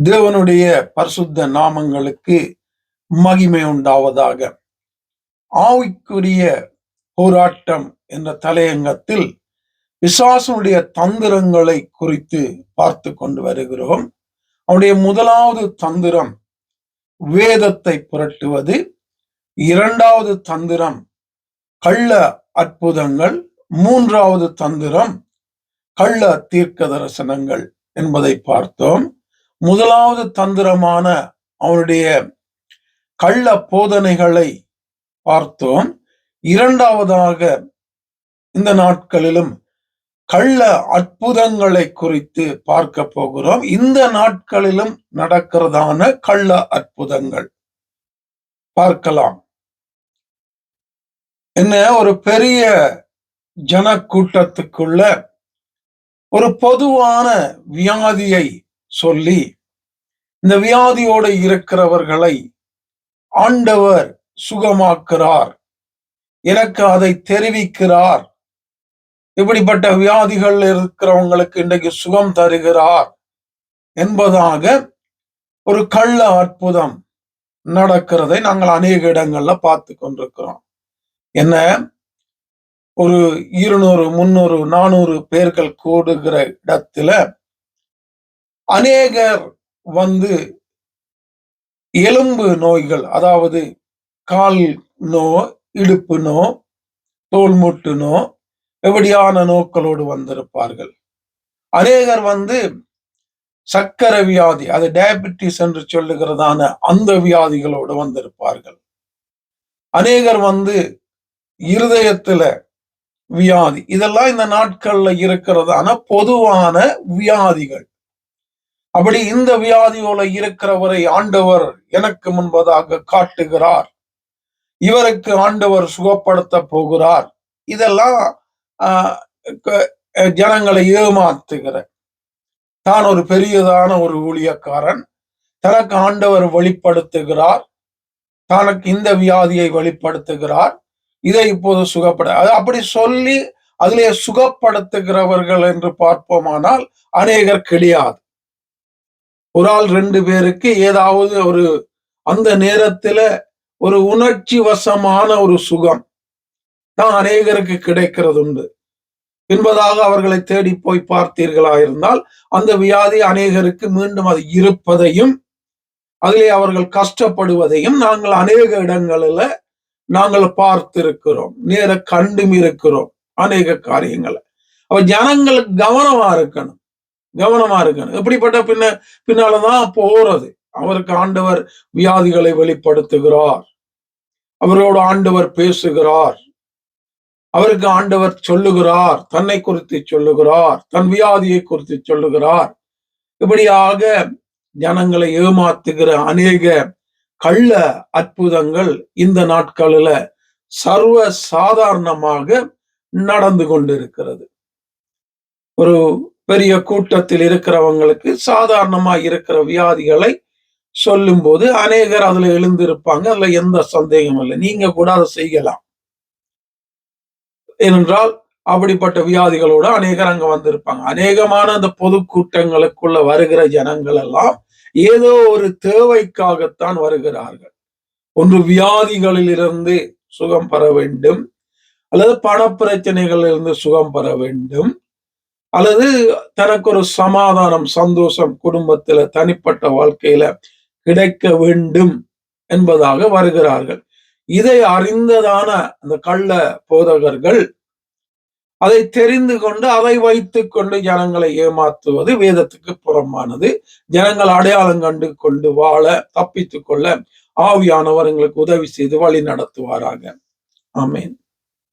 தேவனுடைய பரிசுத்த நாமங்களுக்கு மகிமை உண்டாவதாக. ஆவிக்குரிய போராட்டம் என்ற தலையங்கத்தில் விசுவாசனுடைய தந்திரங்களை குறித்து பார்த்து கொண்டு வருகிறோம். அவனுடைய முதலாவது தந்திரம் வேதத்தை புரட்டுவது. இரண்டாவது தந்திரம் கள்ள அற்புதங்கள். மூன்றாவது தந்திரம் கள்ள தீர்க்க தரிசனங்கள் என்பதை பார்த்தோம். முதலாவது தந்திரமான அவனுடைய கள்ள போதனைகளை பார்த்தோம். இரண்டாவதாக இந்த நாட்களிலும் கள்ள அற்புதங்களை குறித்து பார்க்க போகிறோம். இந்த நாட்களிலும் நடக்கிறதான கள்ள அற்புதங்கள் பார்க்கலாம். என்ன ஒரு பெரிய ஜன கூட்டத்துக்குள்ள ஒரு பொதுவான வியாதியை சொல்லி இந்த வியாதியோடு இருக்கிறவர்களை ஆண்டவர் சுகமாக்குறார். எனக்கு அதை தெரிவிக்கிறார். இப்படிப்பட்ட வியாதிகள் இருக்கிறவங்களுக்கு இன்றைக்கு சுகம் தருகிறார் என்பதாக ஒரு கள்ள அற்புதம் நடக்கிறதை நாங்கள் அநேக இடங்கள்ல பார்த்து கொண்டிருக்கிறோம். என்ன? ஒரு இருநூறு முன்னூறு நானூறு பேர்கள் கூடுகிற இடத்துல அநேகர் வந்து எலும்பு நோய்கள் அதாவது கால் நோ இடுப்பு நோ தோல்முட்டு நோ எப்படியான நோக்களோடு வந்திருப்பார்கள். அநேகர் வந்து சக்கர வியாதி அது டயபிட்டிஸ் என்று சொல்லுகிறதான அந்த வியாதிகளோடு வந்திருப்பார்கள். அநேகர் வந்து இருதயத்துல வியாதி இதெல்லாம் இந்த நாட்கள்ல இருக்கிறதான பொதுவான வியாதிகள். அப்படி இந்த வியாதியோல இருக்கிறவரை ஆண்டவர் எனக்கு முன்பதாக காட்டுகிறார். இவருக்கு ஆண்டவர் சுகப்படுத்த போகிறார். இதெல்லாம் ஜனங்களை ஏமாத்துகிற. தான் ஒரு பெரியதான ஒரு ஊழியக்காரன். தனக்கு ஆண்டவர் வெளிப்படுத்துகிறார். தனக்கு இந்த வியாதியை வெளிப்படுத்துகிறார். இதை இப்போது சுகப்பட அப்படி சொல்லி அதிலே சுகப்படுத்துகிறவர்கள் என்று பார்ப்போமானால் அநேகர் கிடையாது. ஒரு ஆள் ரெண்டு பேருக்கு ஏதாவது ஒரு அந்த நேரத்துல ஒரு உணர்ச்சி வசமான ஒரு சுகம் தான் அநேகருக்கு கிடைக்கிறது உண்டு. என்பதாக அவர்களை தேடி போய் பார்த்தீர்களா இருந்தால் அந்த வியாதி அநேகருக்கு மீண்டும் அது இருப்பதையும் அதிலே அவர்கள் கஷ்டப்படுவதையும் நாங்கள் அநேக இடங்களில் நாங்கள் பார்த்திருக்கிறோம். நேர கண்டும் இருக்கிறோம் அநேக காரியங்களை. அவ ஜனங்களுக்கு கவனமா இருக்கணும். கவனமா இருக்கணும். எப்படிப்பட்ட பின்ன பின்னாலதான் போறது. அவருக்கு ஆண்டவர் வியாதிகளை வெளிப்படுத்துகிறார். அவரோடு ஆண்டவர் பேசுகிறார். அவருக்கு ஆண்டவர் சொல்லுகிறார். தன்னை குறித்து சொல்லுகிறார். தன் வியாதியை குறித்து சொல்லுகிறார். இப்படியாக ஜனங்களை ஏமாத்துகிற அநேக கள்ள அற்புதங்கள் இந்த நாட்களில சர்வ சாதாரணமாக நடந்து கொண்டிருக்கிறது. ஒரு பெரிய கூட்டத்தில் இருக்கிறவங்களுக்கு சாதாரணமா இருக்கிற வியாதிகளை சொல்லும் போது அநேகர் அதுல எழுந்திருப்பாங்க. அதுல எந்த சந்தேகம் இல்லை. நீங்க கூட அதை செய்யலாம். ஏனென்றால் அப்படிப்பட்ட வியாதிகளோடு அநேகர் அங்க வந்திருப்பாங்க. அநேகமான அந்த பொதுக்கூட்டங்களுக்குள்ள வருகிற ஜனங்கள் எல்லாம் ஏதோ ஒரு தேவைக்காகத்தான் வருகிறார்கள். ஒன்று வியாதிகளில் இருந்து சுகம் பெற வேண்டும். அல்லது பண பிரச்சனைகளிலிருந்து சுகம் பெற வேண்டும். அல்லது தனக்கு ஒரு சமாதானம் சந்தோஷம் குடும்பத்துல தனிப்பட்ட வாழ்க்கையில கிடைக்க வேண்டும் என்பதாக வருகிறார்கள். இதை அறிந்ததான அந்த கள்ள போதகர்கள் அதை தெரிந்து கொண்டு அதை வைத்துக் கொண்டு ஜனங்களை ஏமாத்துவது வேதத்துக்கு புறமானது ஜனங்கள் அடையாளம் கண்டு கொண்டு வாழ தப்பித்துக் கொள்ள ஆவியானவர் எங்களுக்கு உதவி செய்து வழி நடத்துவாராக. ஆமேன்.